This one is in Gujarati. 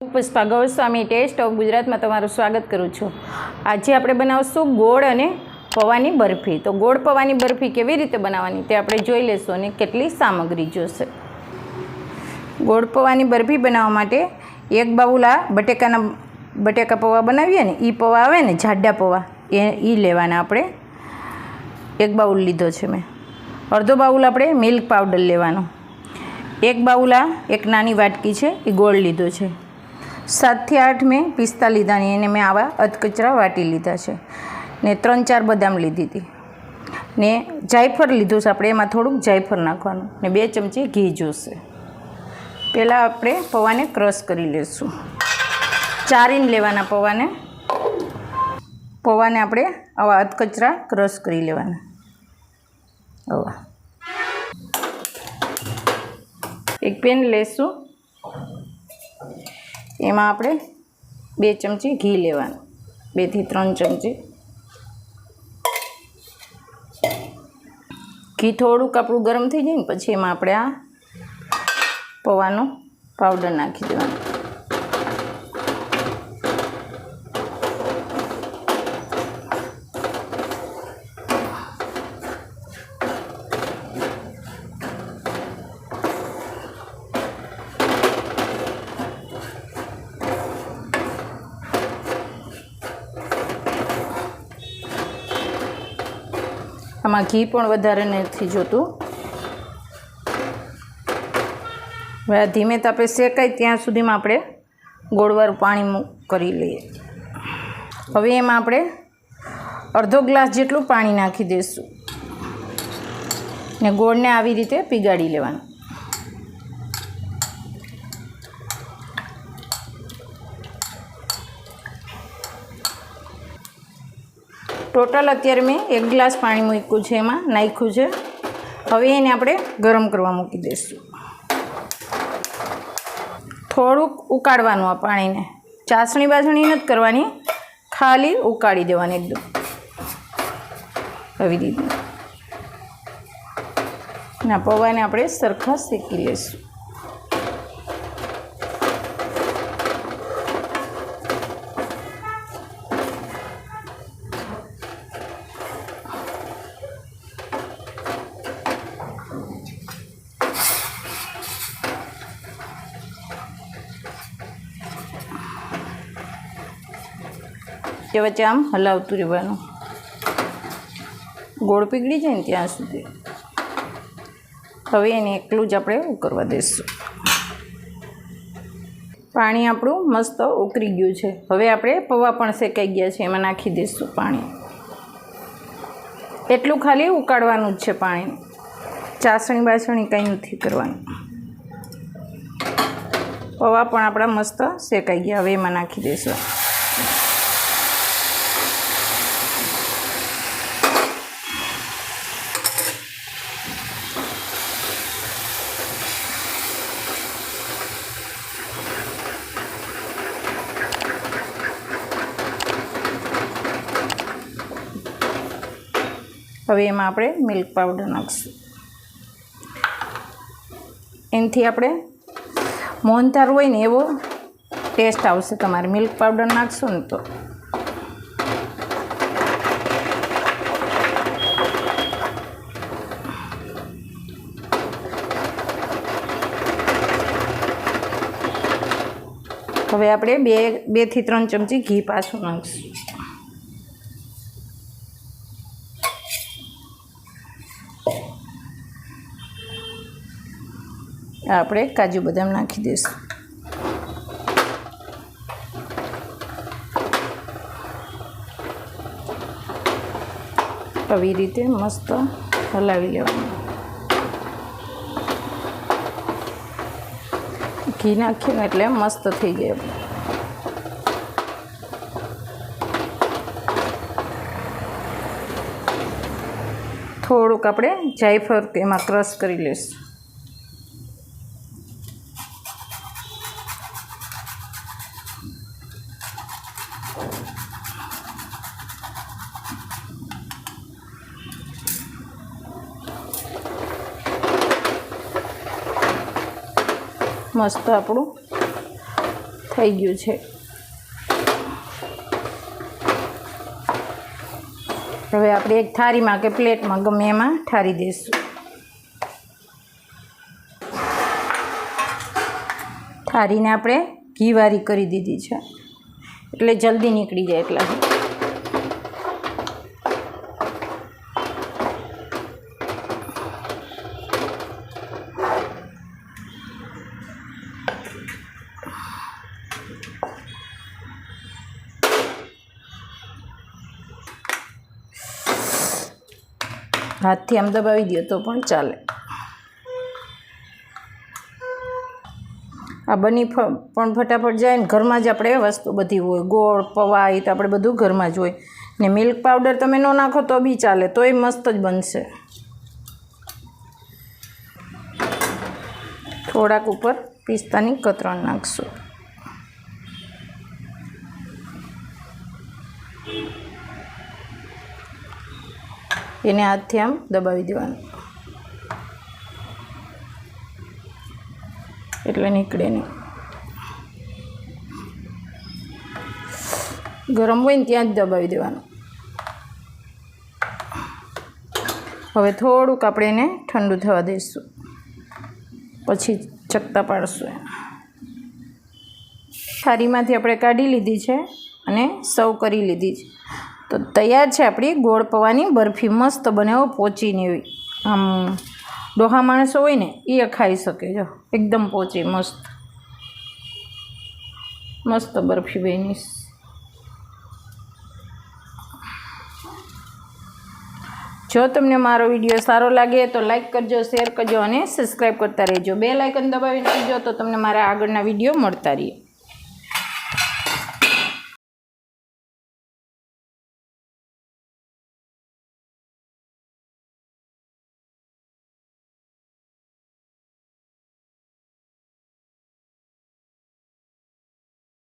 પુષ્પા ગૌસ્વામી ટેસ્ટ ઓફ ગુજરાતમાં તમારું સ્વાગત કરું છું. આજે આપણે બનાવશું ગોળ અને પૌવાની બરફી. તો ગોળ પૌવાની બરફી કેવી રીતે બનાવવાની તે આપણે જોઈ લેશું અને કેટલી સામગ્રી જોશે. ગોળ પૌવાની બરફી બનાવવા માટે એક બાઉલા બટેકાના બટેકા પૌવા બનાવીએ ને એ પૌવા આવે ને, જાડા પૌવા, એ એ લેવાના આપણે. એક બાઉલ લીધો છે મેં. અડધો બાઉલ આપણે મિલ્ક પાવડર લેવાનો. એક બાઉલા એક નાની વાટકી છે એ ગોળ લીધો છે. સાતથી આઠ મેં પિસ્તા લીધા ને એને મેં આવા અધકચરા વાટી લીધા છે. ને ત્રણ ચાર બદામ લીધી હતી. ને જાયફળ લીધું છે આપણે, એમાં થોડુંક જાયફળ નાખવાનું. ને બે ચમચી ઘી જોશે. પહેલાં આપણે પૌવાને ક્રશ કરી લઈશું ચારીને લેવાના પૌવાને. પૌવાને આપણે આવા અધકચરા ક્રશ કરી લેવાના. આવા. એક પેન લેશું. એમાં આપણે બે ચમચી ઘી લેવાનું. બેથી ત્રણ ચમચી. ઘી થોડુંક આપણું ગરમ થઈ જાય ને, પછી એમાં આપણે આ પૌવાનો પાવડર નાખી દેવાનો. આમાં ઘી પણ વધારે નથી જોતું. હવે આ ધીમે તાપે શેકાય ત્યાં સુધીમાં આપણે ગોળવાળું પાણી કરી લઈએ. હવે એમાં આપણે અડધો ગ્લાસ જેટલું પાણી નાખી દઈશું. ને ગોળને આવી રીતે પીગાડી લેવાનું. ટોટલ અત્યારે મેં એક ગ્લાસ પાણી મૂક્યું છે એમાં, નાખ્યું છે. હવે એને આપણે ગરમ કરવા મૂકી દઈશું. થોડુંક ઉકાળવાનું આ પાણીને. ચાસણી બાસણી નથી કરવાની, ખાલી ઉકાળી દેવાની એકદમ. આવી રીતે. ના, પૌવાને આપણે સરખા શેકી લઈશું. તે વચ્ચે આમ હલાવતું રહેવાનું. ગોળ પીગળી જાય ને ત્યાં સુધી. હવે એને એકલું જ આપણે ઉકળવા દઈશું. પાણી આપણું મસ્ત ઉકરી ગયું છે. હવે આપણે પૌવા પણ શેકાઈ ગયા છે, એમાં નાખી દઈશું પાણી. એટલું ખાલી ઉકાળવાનું જ છે પાણી. ચાસણી બાસણી કંઈ નથી કરવાનું. પૌવા પણ આપણા મસ્ત શેકાઈ ગયા, હવે એમાં નાખી દઈશું. હવે એમાં આપણે મિલ્ક પાવડર નાખીશું. એનાથી આપણે મોહનથાળ હોય ને એવો ટેસ્ટ આવશે. તમારે મિલ્ક પાવડર નાખશો ને તો. હવે આપણે બે બેથી ત્રણ ચમચી ઘી પાછું નાખીશું. આપણે કાજુ બદામ નાખી દઈશું. આવી રીતે મસ્ત હલાવી લેવાનું. ઘી નાખીએ ને એટલે મસ્ત થઈ જાય થોડુંક આપણે જાયફળ એમાં ક્રશ કરી લઈશું. મસ્ત આપણું થઈ ગયું છે. હવે આપણે એક થાળીમાં કે પ્લેટમાં ગમે એમાં ઠારી દઈશું. ઠારીને આપણે ઘીવારી કરી દીધી છે. એટલે જલ્દી નીકળી જાય એટલા હાથથી આમ દબાવી દો તો પણ ચાલે. આ બની પણ ફટાફટ જાય ને ઘરમાં જ આપણે વસ્તુ બધી હોય. ગોળ પૌવા એ તો આપણે બધું ઘરમાં જ હોય. ને મિલ્ક પાવડર તમે ન નાખો તો બી ચાલે, તોય મસ્ત જ બનશે. થોડાક ઉપર પિસ્તાની કતરણ નાખશું. એને હાથથી આમ દબાવી દેવાનું. એટલે નીકળે નહીં. ગરમ હોય ને ત્યાં જ દબાવી દેવાનું. હવે થોડુંક આપણે એને ઠંડુ થવા દઈશું. પછી ચકતા પાડશું થાળીમાંથી આપણે કાઢી લીધી છે અને સર્વ કરી લીધી છે. તો તૈયાર છે આપણી ગોળ પૌવાની બરફી, મસ્ત બનાવો પોચીને એવી. આમ ડોહા માણસો હોય ને, એ ખાઈ શકે, જો. એકદમ પોચી, મસ્ત. મસ્ત બરફી બની જો તમને મારો વીડિયો સારો લાગે તો લાઇક કરજો, શેર કરજો અને સબસ્ક્રાઈબ કરતા રહેજો. બે લાઇકન દબાવીને કરજો તો તમને મારા આગળના વીડિયો મળતા રહીએ.